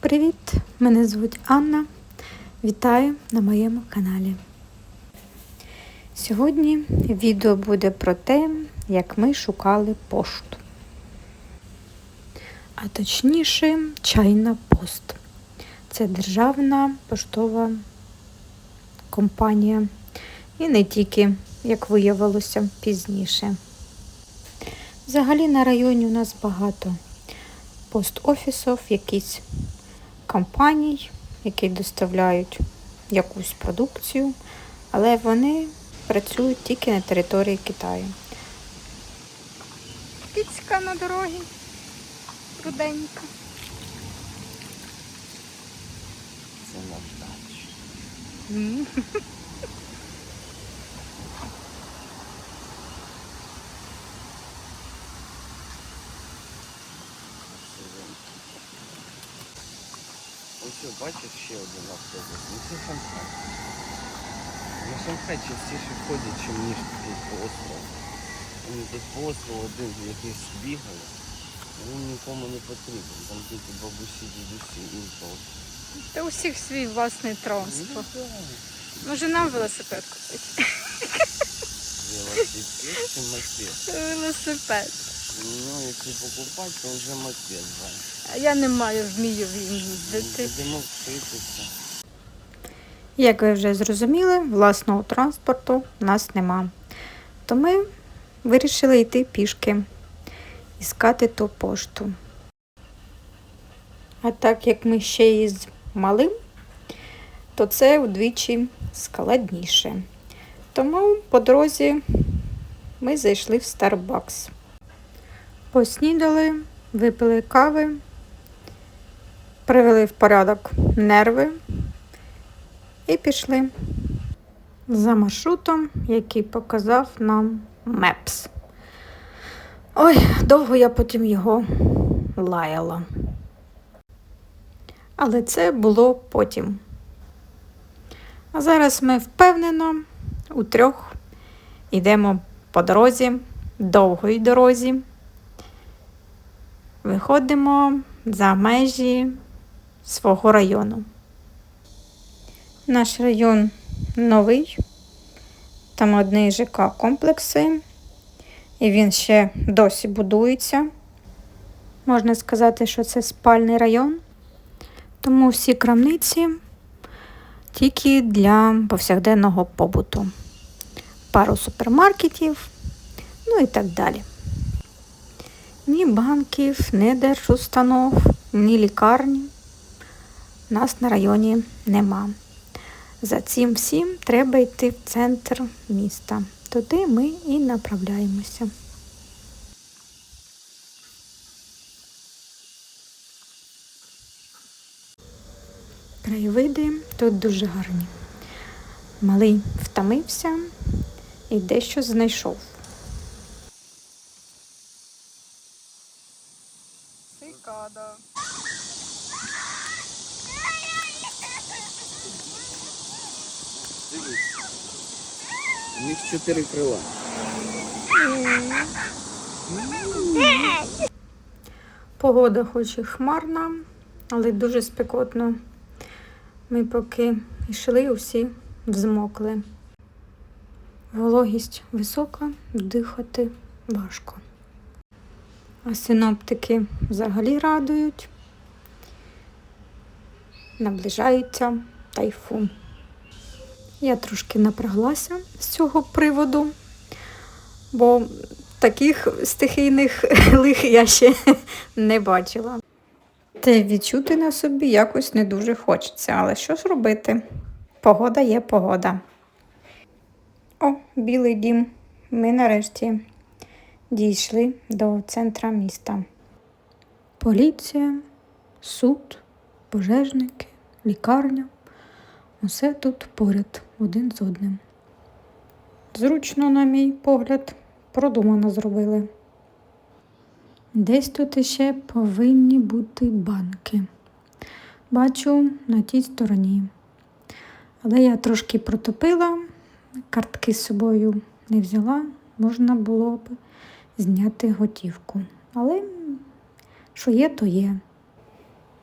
Привіт! Мене звуть Анна. Вітаю на моєму каналі. Сьогодні відео буде про те, як ми шукали пошту. А точніше, чайна пост. Це державна поштова компанія. І не тільки, як виявилося пізніше. Взагалі на районі у нас багато пост-офісів, якісь компаній, які доставляють якусь продукцію, але вони працюють тільки на території Китаю. Кицька на дорогі, руденька. Це наш дач. Ось о, бачиш ще один автобус. Ну це Шанхай. На Шанхай частіше ходять, чим ніж тут по острову. Вони тут по острову один якийсь бігає. Він нікому не потрібен. Там тільки бабусі, дідусі інколи. Та у всіх свій власний транспорт. Ну, Може нам велосипед купити? Велосипед чи мопед? Велосипед. Ну, якщо покупати, то вже мопед. да. Я не маю вмію їм їздити. Як ви вже зрозуміли, власного транспорту в нас нема. То ми вирішили йти пішки, іскати ту пошту. А так як ми ще із малим, то це вдвічі складніше. Тому по дорозі ми зайшли в Starbucks. Поснідали, випили кави, привели в порядок нерви і пішли за маршрутом, який показав нам Мепс. Ой, довго я потім його лаяла. Але це було потім. А зараз ми впевнено у трьох йдемо по дорозі, довгої дорозі. Виходимо за межі свого району. Наш район новий, там одні ЖК комплекси, і він ще досі будується. Можна сказати, що це спальний район, тому всі крамниці тільки для повсякденного побуту. Пару супермаркетів, ну і так далі. Ні банків, ні держустанов, ні лікарні нас на районі нема. За цим всім треба йти в центр міста. Туди ми і направляємося. Краєвиди тут дуже гарні. Малий втомився і дещо знайшов. Цикада. Дивись. У них чотири крила. Погода хоч і хмарна, але дуже спекотно. Ми поки йшли, усі взмокли. Вологість висока, дихати важко. А синоптики взагалі радують. Наближається тайфун. Я трошки напряглася з цього приводу, бо таких стихійних лих я ще не бачила. Й відчути на собі якось не дуже хочеться, але що ж робити? Погода є погода. О, білий дім. Ми нарешті дійшли до центра міста. Поліція, суд, пожежники, лікарня. Усе тут поряд один з одним. Зручно, на мій погляд, продумано зробили. Десь тут іще повинні бути банки. Бачу на тій стороні. Але я трошки протопила, картки з собою не взяла, можна було б зняти готівку. Але що є, то є.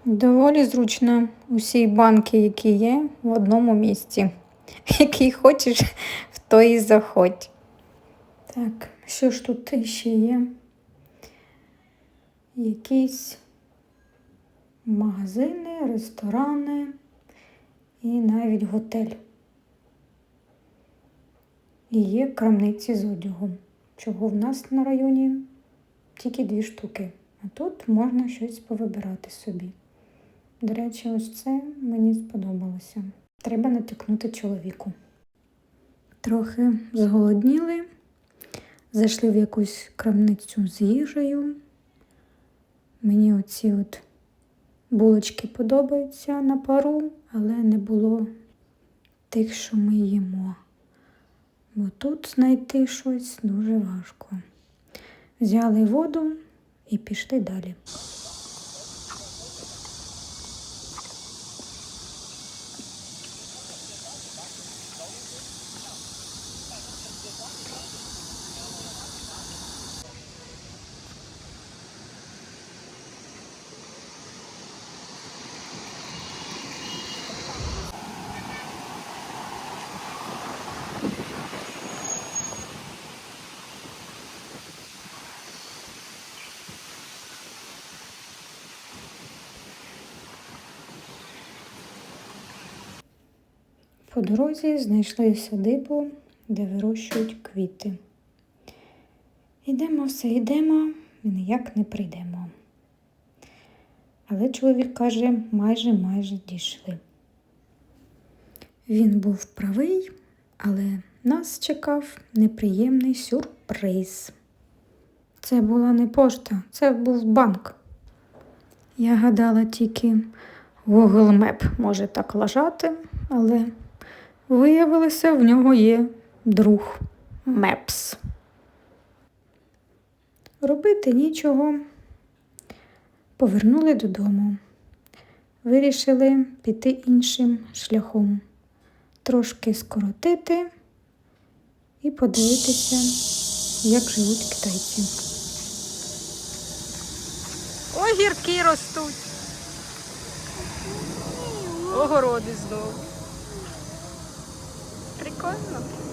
Доволі зручно усі банки, які є, в одному місці. Який хочеш, в той і заходь. Так, що ж тут ще є? Якісь магазини, ресторани і навіть готель. І є крамниці з одягом, чого в нас на районі тільки дві штуки. А тут можна щось повибирати собі. До речі, ось це мені сподобалося. Треба натякнути чоловіку. Трохи зголодніли, зайшли в якусь крамницю з їжею. Мені оці от булочки подобаються на пару, але не було тих, що ми їмо. Бо тут знайти щось дуже важко. Взяли воду і пішли далі. По дорозі знайшли садибу, де вирощують квіти. Йдемо все, йдемо і ніяк не прийдемо. Але чоловік каже, майже майже дійшли. Він був правий, але нас чекав неприємний сюрприз. Це була не пошта, це був банк. Я гадала тільки Google Map може так лажати, але виявилося, в нього є друг Maps. Робити нічого. Повернули додому. Вирішили піти іншим шляхом, трошки скоротити і подивитися, як живуть китайці. Огірки ростуть. Огороди знову. Прикольно.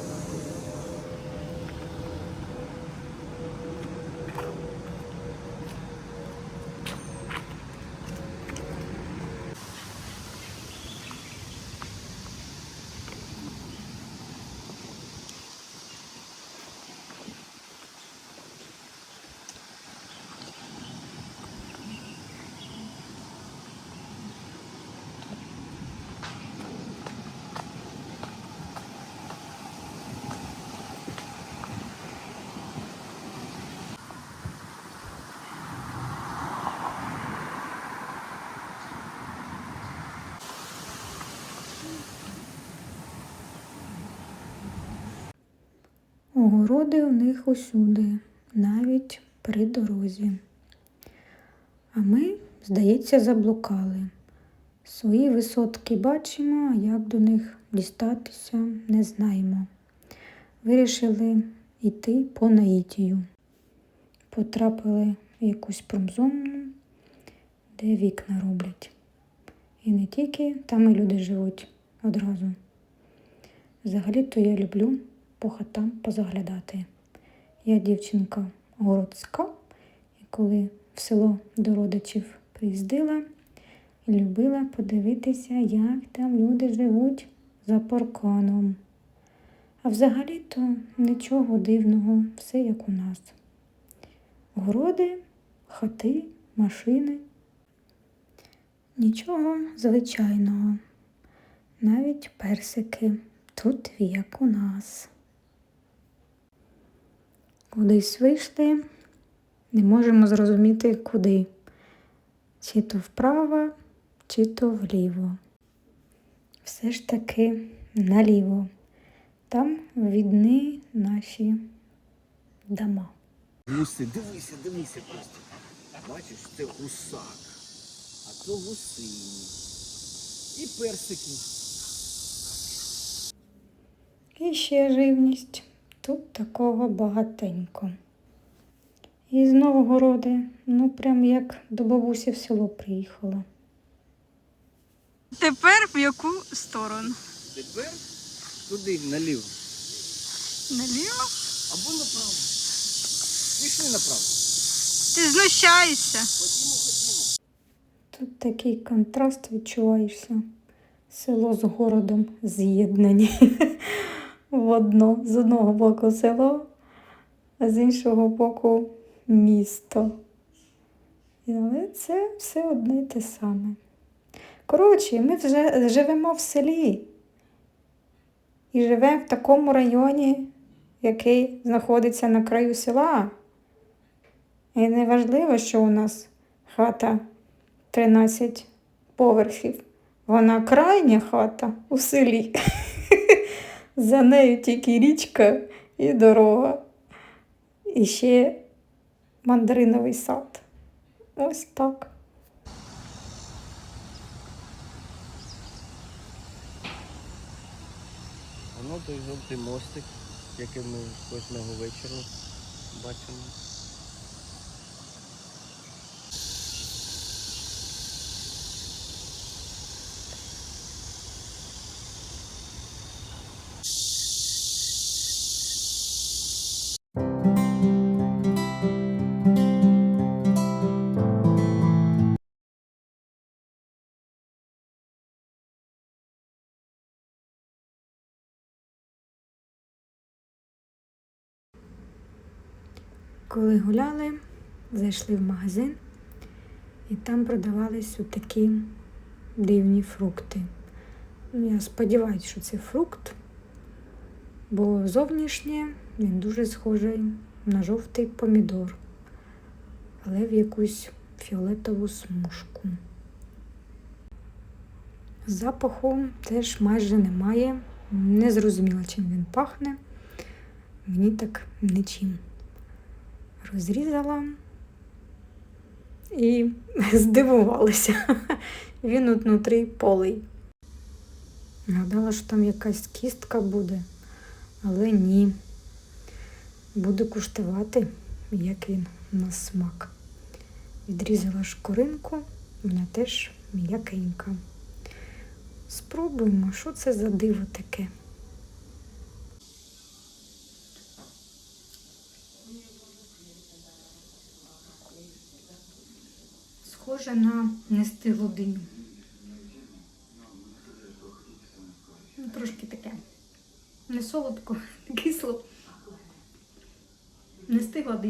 Огороди у них усюди, навіть при дорозі. А ми, здається, заблукали. Свої висотки бачимо, а як до них дістатися, не знаємо. Вирішили йти по наїтію. Потрапили в якусь промзону, де вікна роблять. І не тільки там і люди живуть одразу. Взагалі-то я люблю по хатам позаглядати. Я дівчинка городська, і коли в село до родичів приїздила, любила подивитися, як там люди живуть за парканом. А взагалі-то нічого дивного, все як у нас. Городи, хати, машини. Нічого звичайного, навіть персики тут як у нас. Кудись вийшли, не можемо зрозуміти куди. Чи то вправо, чи то вліво. Все ж таки наліво. Там видні наші дома. Гуси, дивися, дивися просто. Бачиш, це гусак. А то гусині. І персики. І ще живність. Тут такого багатенько. І з Новогороди, ну прям як до бабусі в село приїхала. Тепер в яку сторону? Тепер туди наліво. Наліво? Або направо. Пішли направо. Ти знущаєшся. Ходімо, ходімо. Тут такий контраст відчуваєшся. Село з городом з'єднані в одно. З одного боку село, а з іншого боку місто. Але це все одне й те саме. Коротше, ми вже живемо в селі. І живемо в такому районі, який знаходиться на краю села. І не важливо, що у нас хата 13 поверхів. Вона крайня хата у селі. За нею тільки річка і дорога. І ще мандариновий сад. Ось так. Воно той жовтий мостик, який ми кожного вечора бачимо. Коли гуляли, зайшли в магазин, і там продавались такі дивні фрукти. Ну, Я сподіваюся, що це фрукт, бо зовнішнє він дуже схожий на жовтий помідор, але в якусь фіолетову смужку. Запаху теж майже немає. Не зрозуміла, чим він пахне. Мені так нічим розрізала і здивувалася. Він от внутрі полий. Гадала, що там якась кістка буде, але ні. Буду куштувати, як він на смак. Відрізала шкуринку, вона теж м'якенька. Спробуємо, що це за диво таке. Схоже на нести диню. Ну, трошки таке. Не солодко, кисло. Нести стигла